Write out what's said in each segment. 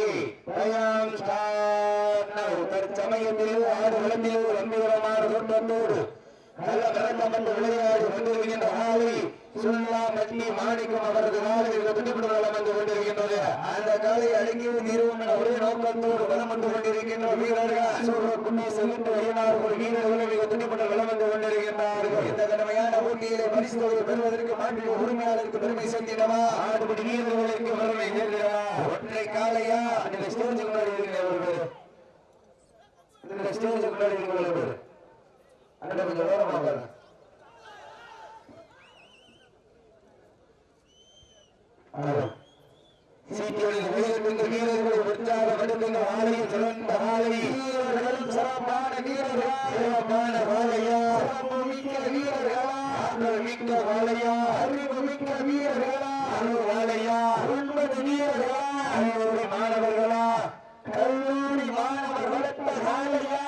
இங்கே தயாம் தற்சமயத்தில் ஆடு களத்தில் கம்பீரமான கொண்டோடு நல்ல கலக்கம் என்று விளையாடி கொண்டிருக்கின்ற ஆலை சுல்லா மட்டி மாணிக்கம் அவரது நாளில் துணிப்பட வளம் கொண்டிருக்கின்றது. அந்த காலை அடங்கி தீர்வும் என ஒரே நோக்கத்தோடு வளம் வந்து கொண்டிருக்கின்ற வீரர்கள் சூரிய குன்னி செல்கின்ற வெளிநாடுகள் வீரர்கள் மிக வளம் வந்து கொண்டிருக்கின்றார்கள். இந்த கடமையான போட்டியிலே பரிசு பெறுவதற்கு மாநில உரிமையாளருக்கு பெருமை சேர்த்திடவா? ஆடுபடி வீரர்களுக்கு பெருமை சேர்த்திடவா? காலையா? இந்த ஸ்டேஜுக்கு முன்னாடி இருக்கிறவர்கள் இந்த ஸ்டேஜுக்கு முன்னாடி இருக்கிறவர்கள் அண்ணா கொஞ்சம் ஓரமா பாருங்க சீட்டிகளில் விளையாட்டு வீரர்களை உற்சாகப்படுத்துங்க ஆலையில் சிறந்த ஆலை. வீரர்களும் சிறப்பான வீரர்கள். சிறப்பான வாழையா சிறப்பு மிக்க வீரர்களா? ஆற்றல் மிக்க வாழையா அறிவு மிக்க வீரர்களா? அணு வாழையா ஒன்பது வீரர்களா கல்லூரி மாணவர்களா கல்லூரி மாணவர் வளர்த்த காலையா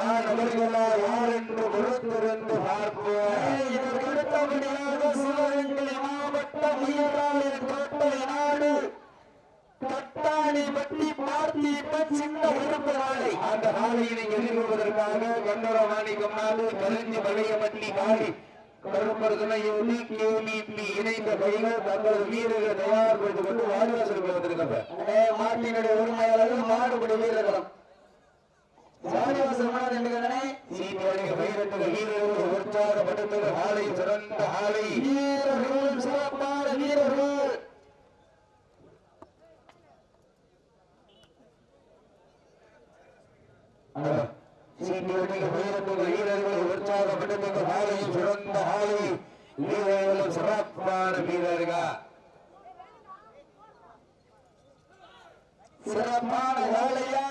மாணவர்களா யார் என்று பொறுத்திருந்து பார்ப்போம் இதற்கு அடுத்தபடியாக சிவகங்கை மாவட்டம் உயராளின் கோட்டை நாடு கட்டாணி பட்டி பார்த்தி சின்ன உறுப்பு நாளை அந்த நாளையினை எதிர்கொள்வதற்காக கண்டோர மாணிக்கம் நாடு கருஞ்சி வளையப்பட்டி காளி கருப்பர் துணையோடு இணைந்த கைகள் தங்களது வீரர்கள் தயார்படுத்திக் கொண்டு வாரிவாசலுக்கு வந்திருக்காங்க மாட்டினுடைய உரிமையாளர்கள் மாடுபடி வீரர்களும். வாரிவாசல் மாடு என்கிறனே சீனியர்கள் வீரர்கள் வீரர்கள் உற்சாகப்படுத்துகிற ஆலை சிறந்த ஆலை. வீரர்களும் சிறப்பான வீரர்கள். வீரர்கள் உற்சாகப்படுத்துகிற ஆலை சிறந்த ஆலை. வீரர்களும் சிறப்பான வீரர்கள். சிறப்பான வேலையா?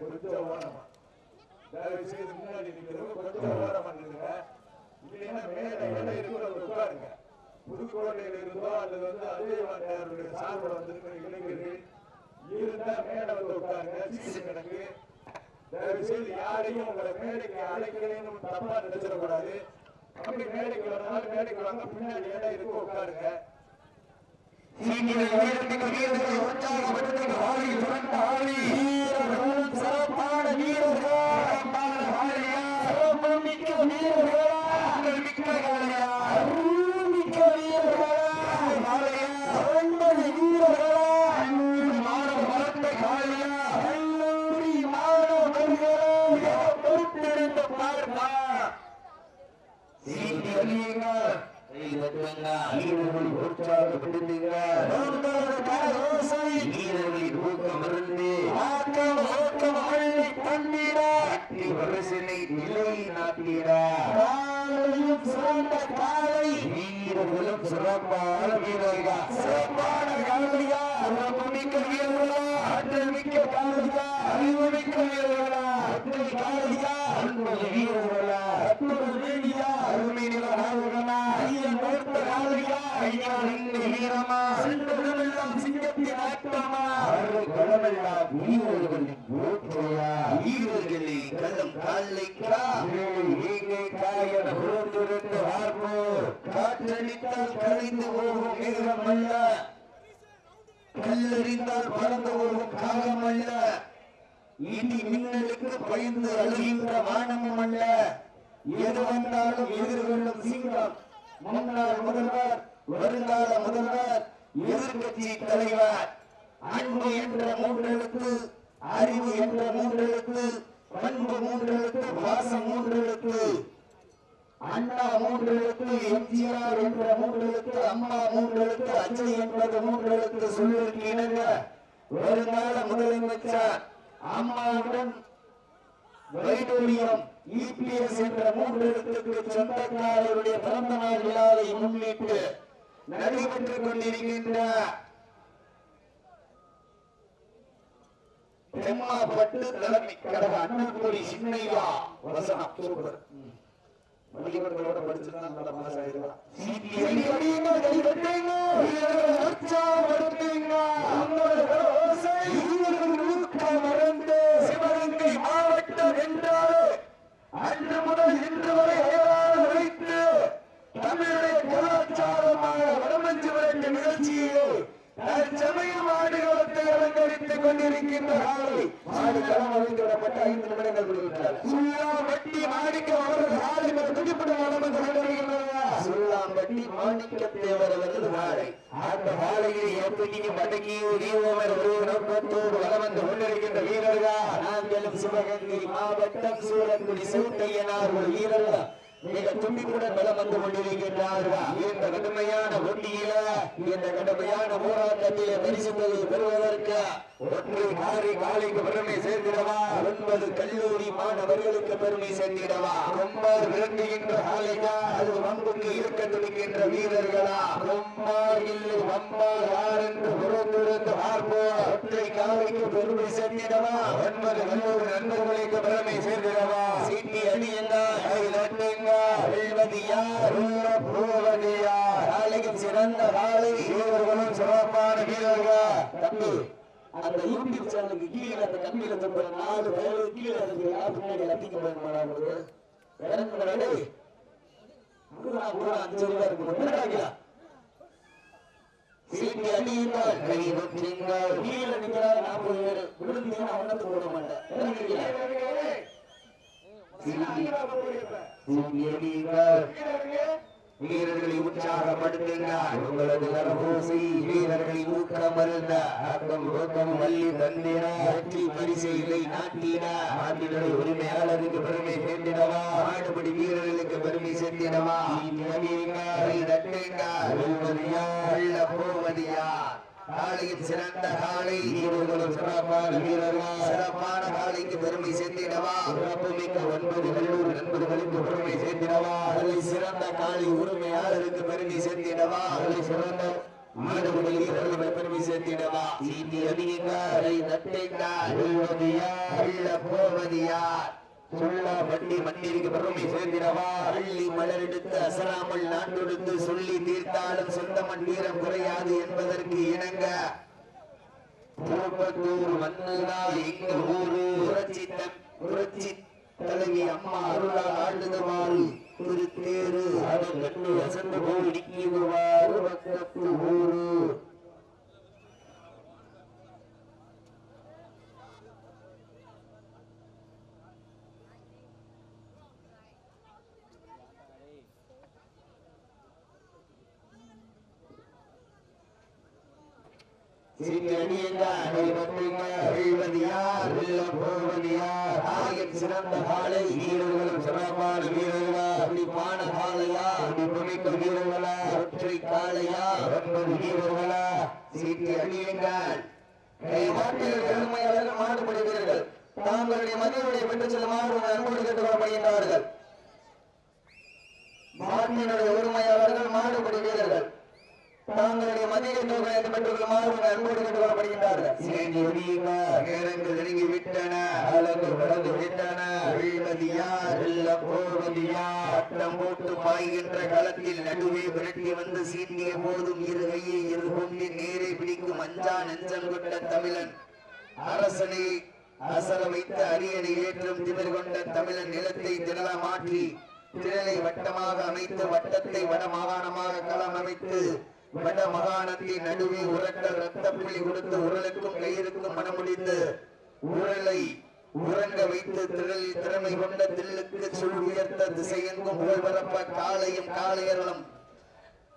கொஞ்சம் ஓரமா. செய்து முன்னாடி கொஞ்சம் ஓரமா நில்லுங்க. இல்லைன்னா மேல இடம் இருக்கிறவங்க உட்காருங்க. புதுக்கோட்டையில் இருந்தோ அல்லது வந்து அஜயவாண்டியாருடைய சார்பில் வந்திருக்கிற இளைஞர்கள் இருந்தா மேல வந்து உட்காருங்க. சீசன் கிடக்கு. செய்து யாரையும் உங்களை மேடைக்கு அழைக்கலைன்னு தப்பா நினைச்சிடக்கூடாது. அப்படி மேடைக்கு வந்தாலும் மேடைக்கு வாங்க பின்னாடி இடம் இருக்கு உட்காருங்க. நீங்க வீரர்கள் வீரர்கள் சிறப்பான வீரர்கள் சிறப்பான ஆலையா சிறப்பு மிக்க வீரர்களா ஆற்றல் மிக்க காளையா அருள் மிக்க வீரர்களா காளையா ஒன்பது வீரர்களா கல்லூரி மாணவ வளர்த்த காளையா கல்லூரி மாணவர்களா பொறுத்திருந்து பார்ப்பா சீட்டி அழியுங்க வீரர்கள் உற்சாகப்படுத்துங்க வீரர்களின் ஊக்கம் இருந்து ஆக்கம் ஊக்கம் அள்ளி தந்திட வெற்றி பரிசினை நிலை நாட்டிட காலையும் சிறந்த காலை வீரர்களும் சிறப்பான வீரர்கள் சிறப்பான காலையா சிறப்பு மிக்க வீரர்களா ஆற்றல் மிக்க காலையா அறிவு மிக்க வீரர்களா அத்தனை காலையா அன்பது வீரர்களா அற்புத வேண்டியா அருமை நில நாயகனா ஐயன் நோட்ட காலையா ஐயா இந்த வீரமா சென்றவர்களெல்லாம் சிங்கத்தின் சிங்க களமெல்லாம் வீரர்களின் ஓட்டையா? வீரர்களின் களம் காலைக்கா? ஈகை காயன புறந்திருந்து பார்ப்போ காற்றடித்தால் கலைந்து போகும் மேகம் அல்ல கல்லறிந்தால் பறந்து போகும் காகம் அல்ல இடி மின்னலுக்கு பயந்து அழுகின்ற வானமும் அல்ல எது வந்தாலும் எதிர்கொள்ளும் சிங்கம். முன்னாள் முதல்வர் வருங்கால முதல்வர் எதிர்கட்சி தலைவர் அன்பு என்ற மூன்றெழுத்து அறிவு என்ற மூன்றெழுத்து பண்பு மூன்றெழுத்து பாசம் மூன்றெழுத்து. அண்ணா மூன்றெழுத்து எம்ஜிஆர் என்ற மூன்றெழுத்து அம்மா மூன்றெழுத்து அஜய் என்பது மூன்றெழுத்து சொல்லிற்கு இணங்க. வருங்கால முதலமைச்சர் அம்மாவுடன் வைடூரியம் இபிஎஸ் என்ற மூன்றெழுத்துக்கு சொந்தக்காரருடைய பிறந்த நாள் விழாவை முன்னிட்டு நடைபெற்றுக் கொண்டிருக்கின்ற தெம்மாப்பட்டு தலைமை கழக அண்ணன்கோடி சின்னையா வசனம் சூப்பர் பாஸ் சிவகங்கை மாவட்டம் ஓடிக் கொண்டிருக்கின்ற காலை. மாடு களம் அறிந்து விடப்பட்டு ஐந்து நிமிடங்கள் முடிகின்றன சுல்லாம்பட்டி மாணிக்கம் அவர்கள் காலை மற்றும் துடிப்படும் அளவு கண்டுகின்றன சுல்லாம்பட்டி மாணிக்கத்தேவர் அவர்கள் வாழை அந்த வாழையில் எப்படிக்கு மடங்கி உரியவர் ஒரு நோக்கத்தோடு வளம் வந்து கொண்டிருக்கின்ற வீரர்கள் நாங்களும் சிவகங்கை மாவட்டம் சூரக்குடி வீரர்கள் மிக கூட பலம் வந்து கொண்டிருக்கின்றார்கள். இந்த கடுமையான போட்டியில இந்த கடுமையான போராட்டத்திலே பரிசுத்ததை பெறுவதற்கு ஒன்று காரி காலைக்கு பெருமை சேர்ந்திடவா? ஒன்பது கல்லூரி மாணவர்களுக்கு பெருமை சேர்ந்திடவா? ரொம்ப விளங்குகின்ற காலைக்கா அது வம்புக்கு இருக்க துணிக்கின்ற வீரர்களா? ரொம்ப இல்லை வம்பா யார் என்று புறந்திருந்து பார்ப்போம். ஒற்றை காலைக்கு பெருமை சேர்ந்திடவா? ஒன்பது கல்லூரி நண்பர்களுக்கு பெருமை சேர்ந்திடவா? சீட்டி அணியுங்க கை நட்டுங்க வெல்வது சிறந்த நாளை வீரர்களும் சிறப்பான வீரர்கள் தம்பி அந்த யூடியூப் சேனலுக்கு கீழே அந்த தம்புற நாலு பேரு கீழே அதுக்கு யார் உங்களுக்கு அஞ்சு ரூபா இருக்கு. முருகாக்கியா. சீட்டி அடியுங்கள், கை கீழே நிக்கிறாரு நாற்பது பேர் விழுந்தீங்கன்னா ஒண்ணத்துக்கு விட மாட்டேன். இறங்குறீங்களா? சீட்டி சீட்டி அடியுங்கள். வீரர்களை உற்சாகப்படுத்துங்க உங்களது கரகோசை வீரர்களை ஊக்கமருந்த ஆக்கம் ஊக்கம் வள்ளி தந்திர வெற்றி பரிசை இல்லை நாட்டின நாட்டினுடைய உரிமையாளருக்கு பெருமை சேர்த்திடவா ஆடுபடி வீரர்களுக்கு பெருமை சேர்த்திடவா நட்டுங்க வெல்வது காளையின் சிறந்த காளை வீரர்களும் சிறப்பான வீரர்கள் சிறப்பான காளைக்கு பெருமை சேர்த்திடவா? சிறப்புமிக்க ஒன்பது கல்லூரி நண்பர்களுக்கு பெருமை சேர்ந்திடவா அதில் சிறந்த காளை உரிமையாளருக்கு பெருமை சேர்த்திடவா? அதில் சிறந்த மாணவர்கள் வீரர்களுக்கு பெருமை சேர்த்திடவா? சீட்டி அடியுங்க நட்டுங்க யார் வெல்ல சொல்லா மண்ணிற்கு பெருமை சேர்ந்திடவா அள்ளி மலரெடுத்து அசராமல் நாட்டொடுத்து சொல்லி தீர்த்தாலும் சொந்த மண் வீரம் குறையாது என்பதற்கு இணங்க. திருப்பத்தூர் மண்ணுதா எங்க ஊரு புரட்சி புரட்சி தலைவி அம்மா அருளா ஆண்டுதவாறு திருத்தேரு. அதன் கண்ணு வசந்த போல் பக்கத்து ஊரு. சிறந்த காலை வீரர்களும் சிறப்பான வீரர்களா அடிப்பான காலையா அடிப்புமிக்க வீரர்களா ஒற்றை காலையா ஒன்பது வீரர்களா சீட்டி அடியுங்கள் மாட்டில் பெருமையாளர்கள் மாடுபடி வீரர்கள் தாங்களுடைய மதியுடைய பெற்று செல்ல மாடு அன்போடு கேட்டு மாட்டினுடைய உரிமையாளர்கள் மாடுபடி தாங்களுடைய மதிய தொகை பெற்றுள்ள மாறும் அன்போடு ஒடியுங்க நேரங்கள் நெருங்கி விட்டன அலங்கள் வளர்ந்து விட்டன. வெல்வதியா வெல்ல போவதியா வட்டம் போட்டு பாய்கின்ற களத்தில் நடுவே விரட்டி வந்து சீண்டிய போதும் இரு கையை இரு கொண்டு நேரை பிடிக்கும் அஞ்சா நெஞ்சம் கொண்ட தமிழன். அரசனை அசர வைத்த அரியணை ஏற்றும் திமிர் கொண்ட தமிழன் நிலத்தை திணற மாற்றி திரளை வட்டமாக அமைத்து வட்டத்தை வட மாகாணமாக களம் அமைத்து வட மாகாணத்தின் நடுவே உரட்ட ரத்த புலி கொடுத்து உரலுக்கும் கயிறுக்கும் மனமுடிந்து உரலை உறங்க வைத்து திரளில் திறமை கொண்ட தில்லுக்கு சுள் உயர்த்த திசையெங்கும் புகழ் காலையும் காலையர்களும்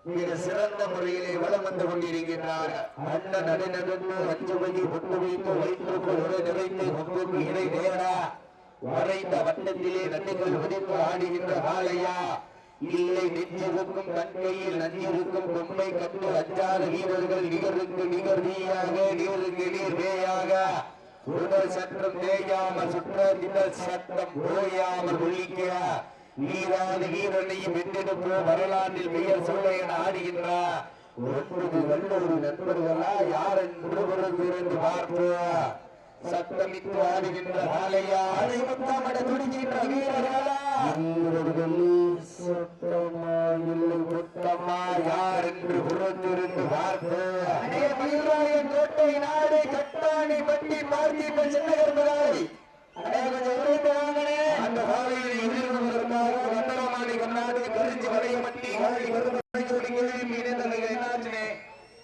மிக சிறந்த முறையிலே வளம் வந்து கொண்டிருக்கின்றார். அண்ண நடுநடுந்து அஞ்சுபதி ஒட்டு வைத்து வயிற்றுக்கு உரை நிறைந்து கொம்புக்கு இணை நேரா வரைந்த வட்டத்திலே நன்னிகள் உதித்து ஆடுகின்ற காலையா இல்லை நெஞ்சிருக்கும் கண்கையில் நஞ்சிருக்கும் பொம்மை கட்டு அஞ்சாத வீரர்கள் நிகருக்கு நிகர் நீயாக நீருக்கு நீர் வேயாக உடல் சற்றம் தேயாமல் சுற்ற திடல் சட்டம் ஓயாமல் ஒழிக்க நீராது வீரனையும் வென்றெடுப்போ வரலாற்றில் பெயர் சொல்ல என ஆடுகின்றார் ஒன்பது ஒரு நண்பர்களா யார் என்று பார்ப்போம். சத்தமிட்டு ஆடுகின்ற ஆலையா அதை முத்தாமட துடிக்கின்ற வீரர்களா? வீரர்கள் சுத்தமா இல்லை முத்தமா யார் என்று புறத்திருந்து பார்ப்போம் அடே மயிலாயன் கோட்டை நாடு கட்டாணி பட்டி பார்த்திப சின்னகர்மராய் அடே கொஞ்சம் உரைத்து வாங்கனே அந்த காலையில் எதிர்கொள்வதற்காக வந்தரமாடி கண்ணாடி கரிஞ்சி வளையமட்டி காலை வருவதை என்னாச்சுனே?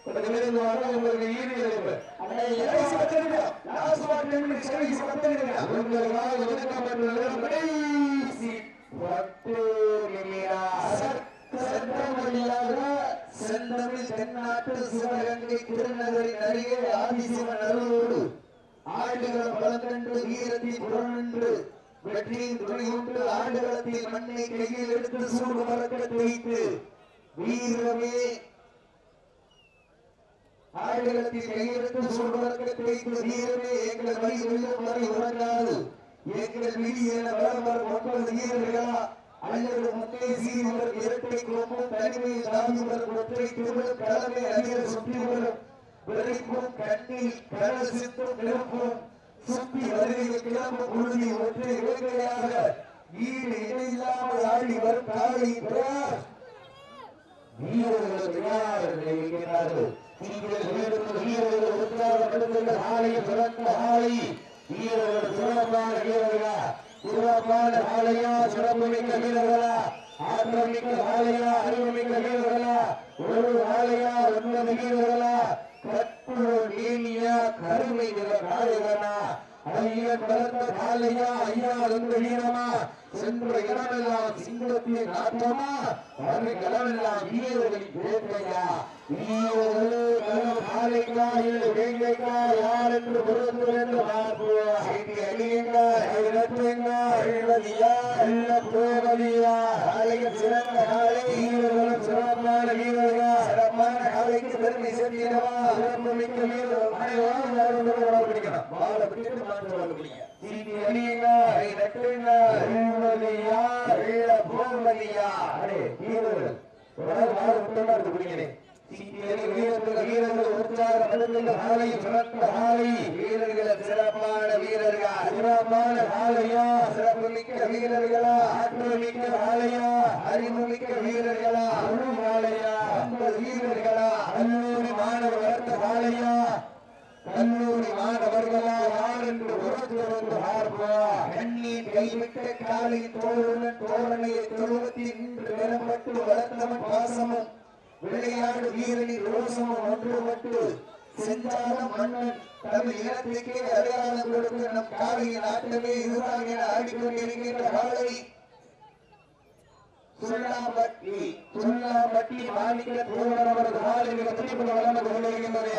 கொஞ்சம் இருந்து வாங்க உங்களுக்கு ஈடு கிடைப்பு கடைசி பத்து நிமிடம் லாஸ்ட் ஒன் டென் மினிட்ஸ் கடைசி பத்து நிமிடம் உங்களுக்காக ஒதுக்கப்பட்டுள்ள கடைசி பத்து நிமிடம் சட்டம் செந்தமிழ் தென்னாட்டு சிவகங்கை திருநகரின் அருகே ஆதிசிவன் அருளோடு ஆடுகளம் பலங்கண்டு வீரத்தில் புறநின்று வெற்றியின் துணையுண்டு ஆடுகளத்தில் மண்ணை கையில் எடுத்து சூடு மறக்க தேய்த்து வீரமே ஆடுகளத்தில் கையெழுத்து சொல்வதற்கு தேய்த்து வீரமே எங்கள் வழி வெல்லும் வரை உறங்காது. எங்கள் விதி என விளம்பரம் ஒன்பது வீரர்களா அல்லது முன்னே சீரிவர் இரட்டை குழுமம் தனிமையில் தாங்குவர் ஒற்றை திருமணம் கடமை அதிக சுற்றி வரும் வெறிப்பும் கண்ணில் கடல் சித்தும் நிரப்பும். சுற்றி வருகையில் கிளம்பும் உறுதி ஒற்றை வேங்கையாக ஈடு இணையில்லாமல் ஆடி வரும் காலை பெறார் வீரர்கள் தயாரில் இருக்கிறார்கள் நீங்கள் வீரர்கள் வீரர்கள் உற்சாகப்படுத்துகிற ஆலையை சிறந்த ஆலை ஆலையா சிறப்புமிக்க வீரர்களா வீரர்களா ஒரு ஆலையா ஒன்பது வீரர்களா கற்புரு நீலியா கருமை நிற காளைகளா ஐயன் வளர்ந்த காலையா ஐயா அந்த வீரமா? சென்ற இடமெல்லாம் சிங்கத்தின் நாட்டமா வந்து களமெல்லாம் வீரர்களின் வேட்டையா வீரர்கள் காலைக்கா இல்லை வேங்கைக்கா யார் என்று பொறுத்து என்று பார்ப்போம் சீட்டி அடியுங்க இரட்டுங்க எழுவதியா இல்ல போவதியா காலையில் சிறந்த காலை வீரர்களும் சிறப்பான வீரர்களா சிறப்பான காலைக்கு பெருமை சேர்த்திடவா சிறப்பு மிக்க வீரர்கள் அனைவரும் யாரும் பிடிக்கணும் வாழ விட்டு மாற்று வாழ பிடிக்க சீட்டி அடியுங்க இரட்டுங்க எழுவதியா இல்ல போவதியா அடே வீரர்கள் தொடர் வாழ விட்டு எடுத்து பிடிக்கிறேன் வீரர்கள் வீரர்கள் உற்சாகப்படுத்துகிற ஆலை சிறந்த ஆலை வீரர்கள் சிறப்பான வீரர்கள் சிறப்பான ஆலையா சிறப்பு மிக்க வீரர்களா ஆற்றல் மிக்க ஆலையா அறிவு மிக்க வீரர்களா முழு ஆலையா ஐம்பது வீரர்களா கல்லூரி மாணவர் வளர்த்த ஆலையா கல்லூரி மாணவர்களா யார் என்று உறந்து வந்து பார்ப்போம் கண்ணீர் கைவிட்ட காலை தோளுடன் தோரணையை தொழுவத்தில் நின்று நிறப்பட்டு வளர்த்தவன் பாசமும் விளையாடு வீரனின் ஒன்றுபட்டு செஞ்சாலும் மன்னன் தமிழ் இனத்துக்கே அடையாளம் கொடுக்க நம் காவியின் ஆட்டமே இதுதான் என ஆடிக்கொண்டிருக்கின்ற காலை சொல்லாம்பட்டி சொல்லாம்பட்டி மாணிக்க தோழர் அவரது மாலை மிக வளர்ந்து கொண்டிருக்கின்றது.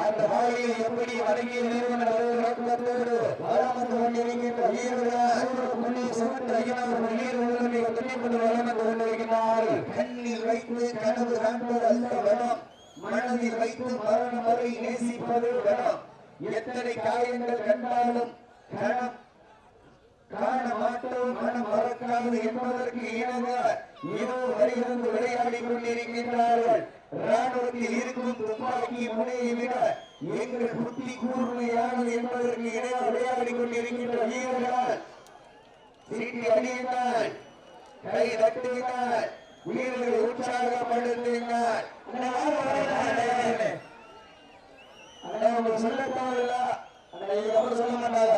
அந்த மாலையை எப்படி வணங்கிய நிறுவன நோக்கத்தோடு வளம் கொண்டிருக்கின்ற வீரர்கள்? முன்னே வளர்ந்து கொண்டிருக்கிறார்கள் கண்ணில் வைத்து கனவு காண்பது அல்ல வனம் மனதில் வைத்து மரணம் வரை நேசிப்பது கணம் எத்தனை காயங்கள் கண்டாலும் கணம் காண மாட்டோம் மனம் மறக்காது என்பதற்கு இணங்க இதோ வருகிறது விளையாடி கொண்டிருக்கின்றார்கள். ராணுவத்தில் இருக்கும் துப்பாக்கி முனையை விட எங்கள் புத்தி கூர்மையானது என்பதற்கு இணையாக விளையாடி கொண்டிருக்கின்ற வீரர்கள். சீட்டி அடியுங்கள். கை தட்டுங்கள் வீரர்கள் உற்சாகப்படுத்துங்கள் அண்ணா, அண்ணா, சொல்ல மாட்டாங்க.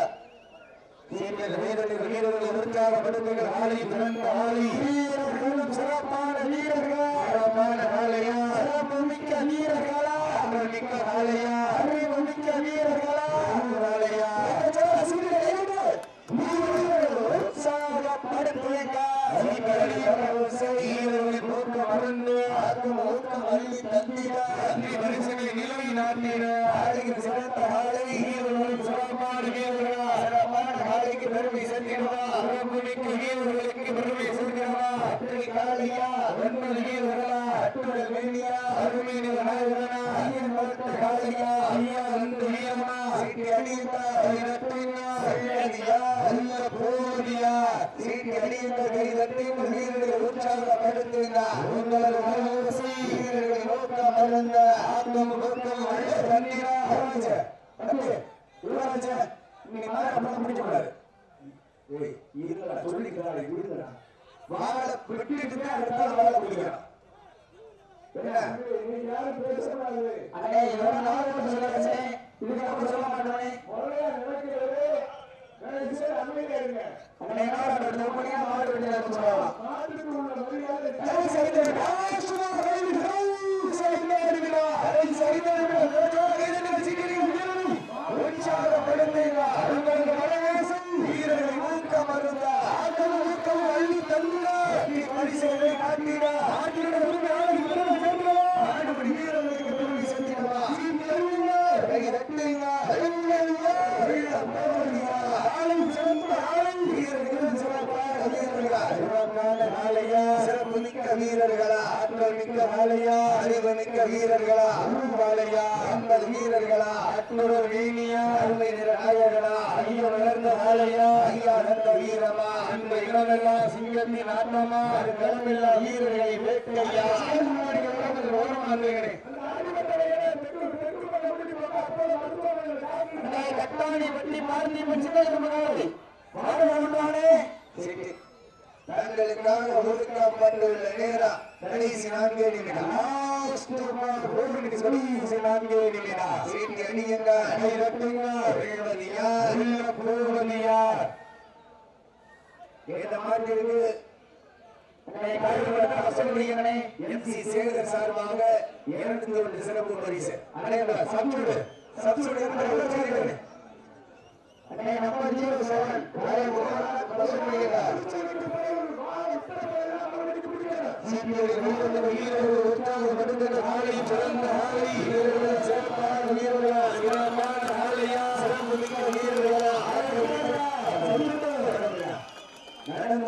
வீரர்கள் வீரர்கள் வீரர்கள் ஆலை பிறந்த ஆலை வீரர்களும் சிறப்பான வீரர்கள். சிறப்பான ஆலையா சிறப்பு மிக்க வீரர்களா ஆற்றல் மிக்க ஆலையா அறிவு மிக்க வீரர்களா ஆலையா வீரர்களின் நோக்கம் அருந்து ஆக்கம் ஊக்கம் அள்ளி தந்திட அன்றி பரிசனை நிலை நாட்டிட ஆளுகிற சிறந்த ஆலை வீரர்களும் சிறப்பான வீரர்களா சிறப்பான ஆலைக்கு பெருமை சேர்க்கிறவா சிறப்பு மிக்க வீரர்களுக்கு பெருமை சேர்க்கிறவா அத்தனை காலையா ஒன்பது வீரர்களா அட்டுடல் வேண்டியா? அருமை நாயகனா ஐயன் வளர்த்த காலையா ஐயா அந்த வீரமா சீட்டி அடியுமா நட்டுமா ஐயடியா அல்ல போதியா சீட்டி அடியுமா கை தட்டுமா வீரர்களை உங்களது வீரர்களை நோக்கம் நோக்கம் தண்ணீரா வாழ தான் அடுத்த வாழ பேசக்கூடாது அடே எவ்வளவு நாள் சொல்லுங்க இதுக்கு சொல்ல மாட்டேன். முறையா நடக்கிறது அண்ணே என்ன சொல்லலாம் உள்ள வீரர்களா சிறப்பான நாளையா சிறப்பு மிக்க வீரர்களா ஆற்றல் மிக்க நாளையா அறிவு மிக்க வீரர்களா அருள்வாளையா எண்பது வீரர்களா அட்டுடல் வீணியா அருமை நிற நாயகனா ஐயா வளர்ந்த நாளையா ஐயா நந்த வீரமா அந்த இடமெல்லாம் சிங்கத்தின் ஆட்டமா அது களமில்லா வீரர்களை வேட்கையா. ஓரமா இருந்தீங்களே கட்டாணி பட்டி பார்த்தி பட்சி மாணவர்களே தங்களுக்காக ஒதுக்கப்பட்டுள்ள நேரம் கடைசி நான்கே நிமிடம். கடைசி நான்கே நிமிடம். சீட்டி அணியுங்க இந்த மாட்டிற்கு சார்பாக சிறப்பு பரிசு. சப்சுடு சப்சுடு அண்ணே நம்பர் ஜீரோ செவன்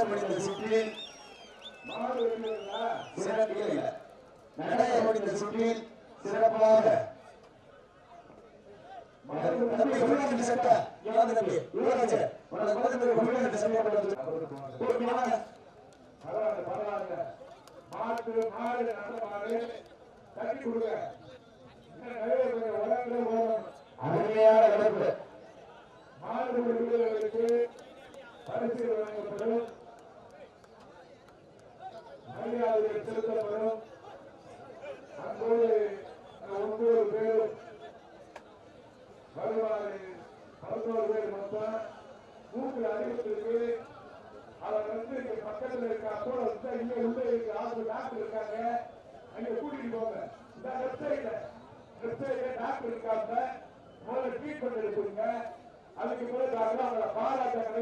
முடிந்த சுற்றில் சிறப்பில் நடந்து முடிந்த சுற்றில் சிறப்பாக தம்பி உள்ள சட்டை இவாங்க தம்பி இவாங்க உனக்கு குழந்தை உள்ள சட்டை போட்டு வாங்க பரவாயில்ல பரவாயில்ல மாட்டு மாடு நல்ல மாடு தட்டி கொடுங்க இன்னும் அருமையான மாடு பரிசு வழங்கப்படும் அன்போடு அந்த ஒன்பது பேரும் வருவாரு பதினோரு பேர் மொத்தம் மூன்று அறிவித்திருக்கு அவர் வந்து இங்க பக்கத்துல இருக்க அப்போ வந்து இங்க உள்ள இருக்க ஆறு டாக்டர் இருக்காங்க. அங்க கூட்டிட்டு போங்க. இந்த லெஃப்ட் சைடுல லெஃப்ட் சைடுல டாக்டர் இருக்காங்க. முதல்ல ட்ரீட்மெண்ட் எடுத்துருங்க அதுக்கு பிறகு அவங்கள பாராட்ட